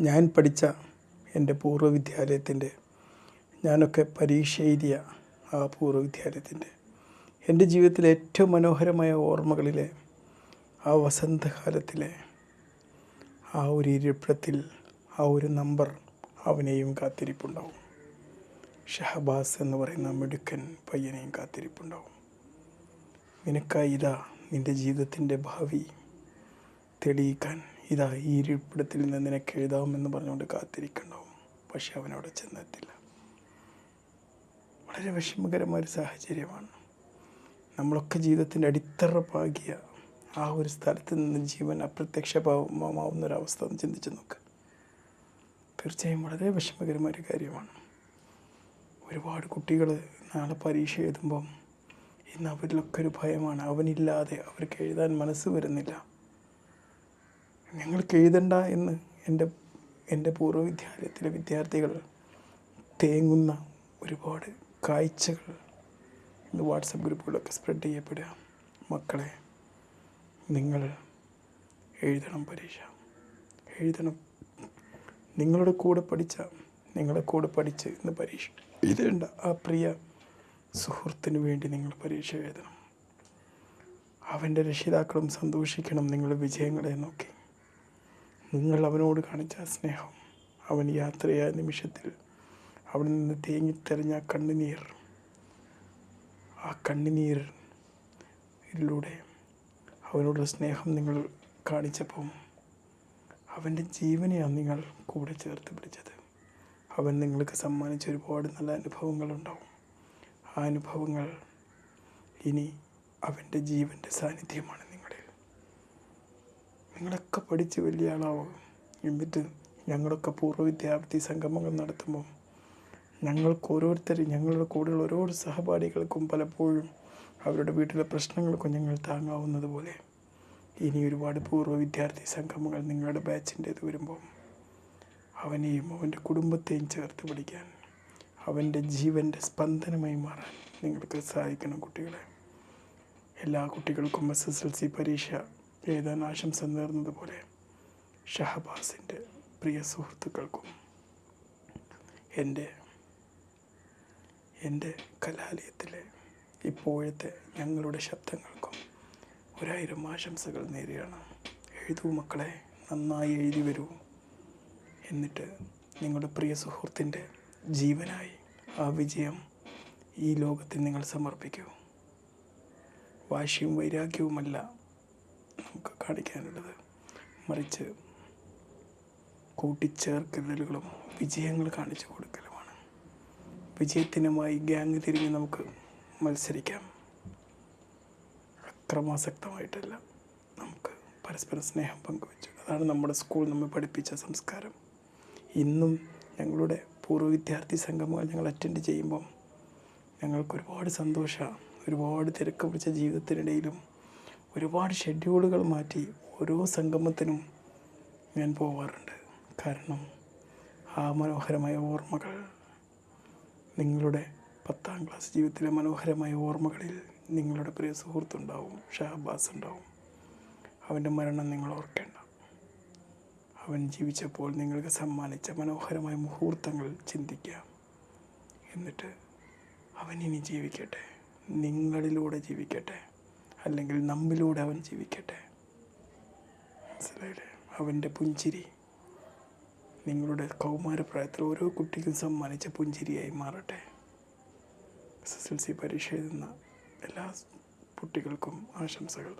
ഞാൻ പഠിച്ച എന്റെ പൂർവ വിദ്യാലയത്തിന്റെ ഞാനൊക്കെ പരീക്ഷ എഴുതിയ ആ പൂർവ വിദ്യാലയത്തിന്റെ. എന്റെ ജീവിതത്തിലെ ഏറ്റവും മനോഹരമായ ഓർമ്മകളിലെ ആ വസന്തകാലത്തിലെ ആ ഒരു ഇരിപ്പിടത്തിൽ ആ ഒരു നമ്പർ അവനെയും കാത്തിരിപ്പുണ്ടാവും. ഷഹബാസ് എന്ന് പറയുന്ന മിടുക്കൻ പയ്യനെയും കാത്തിരിപ്പുണ്ടാവും. നിനക്കായി ഇതാ നിന്റെ ജീവിതത്തിന്റെ ഭാവി തെളിയിക്കാൻ ഇതാ ഈ ഇരിപ്പിടത്തിൽ നിന്ന് നിനക്ക് എഴുതാമെന്ന് പറഞ്ഞുകൊണ്ട് കാത്തിരിക്കണ്ടാവും. പക്ഷെ അവനവിടെ ചെന്നെത്തില്ല. വളരെ വിഷമകരമായ ഒരു സാഹചര്യമാണ്. നമ്മളൊക്കെ ജീവിതത്തിന്റെ അടിത്തറ പാകിയ ആ ഒരു സ്ഥലത്ത് നിന്ന് ജീവൻ അപ്രത്യക്ഷമാവുന്ന ഒരവസ്ഥ ചിന്തിച്ച് നോക്ക്. തീർച്ചയായും വളരെ വിഷമകരമായ ഒരു കാര്യമാണ്. ഒരുപാട് കുട്ടികൾ നാളെ പരീക്ഷ എഴുതുമ്പം ഇന്ന് അവരിലൊക്കെ ഒരു ഭയമാണ്. അവനില്ലാതെ അവർക്ക് എഴുതാൻ മനസ്സ് വരുന്നില്ല. ഞങ്ങൾക്ക് എഴുതണ്ട എന്ന് എന്റെ എന്റെ പൂർവ വിദ്യാലയത്തിലെ വിദ്യാർത്ഥികൾ തേങ്ങുന്ന ഒരുപാട് കാഴ്ചകൾ ഇന്ന് വാട്സപ്പ് ഗ്രൂപ്പുകളൊക്കെ സ്പ്രെഡ് ചെയ്യപ്പെടുക. മക്കളെ നിങ്ങൾ എഴുതണം പരീക്ഷ. എഴുതണം. നിങ്ങളുടെ കൂടെ പഠിച്ച നിങ്ങളുടെ കൂടെ പഠിച്ച് ഇന്ന് പരീക്ഷ. എഴുതേണ്ട ആ പ്രിയ സുഹൃത്തിന് വേണ്ടി നിങ്ങൾ പരീക്ഷ എഴുതണം. അവന്റെ രക്ഷിതാക്കളും സന്തോഷിക്കണം നിങ്ങളുടെ വിജയങ്ങളെ നോക്കി. നിങ്ങൾ അവനോട് കാണിച്ച സ്നേഹം. അവൻ യാത്രയായ നിമിഷത്തിൽ അവിടെ നിന്ന് തേങ്ങിത്തെറിഞ്ഞ ആ കണ്ണുനീർ ആ കണ്ണുനീരിലൂടെ അവനോട് സ്നേഹം നിങ്ങൾ കാണിച്ചപ്പം അവന്റെ ജീവനെയാണ് നിങ്ങൾ കൂടെ ചേർത്ത് പിടിച്ചത്. അവൻ നിങ്ങൾക്ക് സമ്മാനിച്ച ഒരുപാട് നല്ല അനുഭവങ്ങളുണ്ടാവും. ആ അനുഭവങ്ങൾ ഇനി അവന്റെ ജീവന്റെ സാന്നിധ്യമാണ്. നിങ്ങളൊക്കെ പഠിച്ച് വലിയ ആളാവും എന്നിട്ട് ഞങ്ങളൊക്കെ പൂർവ വിദ്യാർത്ഥി സംഗമങ്ങൾ നടത്തുമ്പോൾ ഞങ്ങൾക്ക് ഓരോരുത്തരും ഞങ്ങളുടെ കൂടെയുള്ള ഓരോ സഹപാഠികൾക്കും പലപ്പോഴും അവരുടെ വീട്ടിലെ പ്രശ്നങ്ങൾക്കും ഞങ്ങൾ താങ്ങാവുന്നത് പോലെ ഇനി ഒരുപാട് പൂർവ വിദ്യാർത്ഥി സംഗമങ്ങൾ നിങ്ങളുടെ ബാച്ചിന്റേത് വരുമ്പോൾ അവനെയും അവന്റെ കുടുംബത്തെയും ചേർത്ത് പിടിക്കാൻ അവന്റെ ജീവന്റെ സ്പന്ദനമായി മാറാൻ നിങ്ങൾക്ക് സഹായിക്കണം കുട്ടികളെ. എല്ലാ കുട്ടികൾക്കും എസ് എസ് എൽ സി പരീക്ഷ ആശംസ നേർന്നതുപോലെ ഷഹബാസിന്റെ പ്രിയ സുഹൃത്തുക്കൾക്കും എന്റെ എന്റെ കലാലയത്തിലെ ഇപ്പോഴത്തെ ഞങ്ങളുടെ ശബ്ദങ്ങൾക്കും ഒരായിരം ആശംസകൾ നേരുകയാണ്. എഴുതൂ മക്കളെ നന്നായി എഴുതി വരൂ. എന്നിട്ട് നിങ്ങളുടെ പ്രിയ സുഹൃത്തിന്റെ ജീവനായി ആ വിജയം ഈ ലോകത്തിൽ നിങ്ങൾ സമർപ്പിക്കൂ. വാശിയും വൈരാഗ്യവുമല്ല നമുക്ക് കാണിക്കാനുള്ളത്. മറിച്ച് കൂട്ടിച്ചേർക്കലുകളും വിജയങ്ങൾ കാണിച്ചു കൊടുക്കലുമാണ്. വിജയത്തിനുമായി ഗ്യാങ് തിരിഞ്ഞ് നമുക്ക് മത്സരിക്കാം. അക്രമാസക്തമായിട്ടല്ല നമുക്ക് പരസ്പരം സ്നേഹം പങ്കുവെച്ചു. അതാണ് നമ്മുടെ സ്കൂൾ നമ്മെ പഠിപ്പിച്ച സംസ്കാരം. ഇന്നും ഞങ്ങളുടെ പൂർവ വിദ്യാർത്ഥി സംഗമങ്ങൾ ഞങ്ങൾ അറ്റൻഡ് ചെയ്യുമ്പം ഞങ്ങൾക്ക് ഒരുപാട് സന്തോഷമാണ് ഒരുപാട് തിരക്ക് പിടിച്ച ജീവിതത്തിനിടയിലും ഒരുപാട് ഷെഡ്യൂളുകൾ മാറ്റി ഓരോ സംഗമത്തിനും ഞാൻ പോവാറുണ്ട്. കാരണം ആ മനോഹരമായ ഓർമ്മകൾ നിങ്ങളുടെ പത്താം ക്ലാസ് ജീവിതത്തിലെ മനോഹരമായ ഓർമ്മകളിൽ നിങ്ങളുടെ പ്രിയ സുഹൃത്തുണ്ടാവും ഷഹബാസ് ഉണ്ടാവും. അവന്റെ മരണം നിങ്ങൾ ഓർക്കേണ്ട. അവൻ ജീവിച്ചപ്പോൾ നിങ്ങൾക്ക് സമ്മാനിച്ച മനോഹരമായ മുഹൂർത്തങ്ങൾ ചിന്തിക്കുക എന്നിട്ട് അവൻ ഇനി ജീവിക്കട്ടെ. നിങ്ങളിലൂടെ ജീവിക്കട്ടെ. അല്ലെങ്കിൽ നമ്മിലൂടെ അവൻ ജീവിക്കട്ടെ. മനസ്സിലായില്ലേ? അവന്റെ പുഞ്ചിരി. നിങ്ങളുടെ കൗമാരപ്രായത്തിൽ ഓരോ കുട്ടിക്കും സമ്മാനിച്ച പുഞ്ചിരിയായി മാറട്ടെ. എസ് എസ് എൽ സി പരീക്ഷ എഴുതുന്ന എല്ലാ കുട്ടികൾക്കും ആശംസകൾ.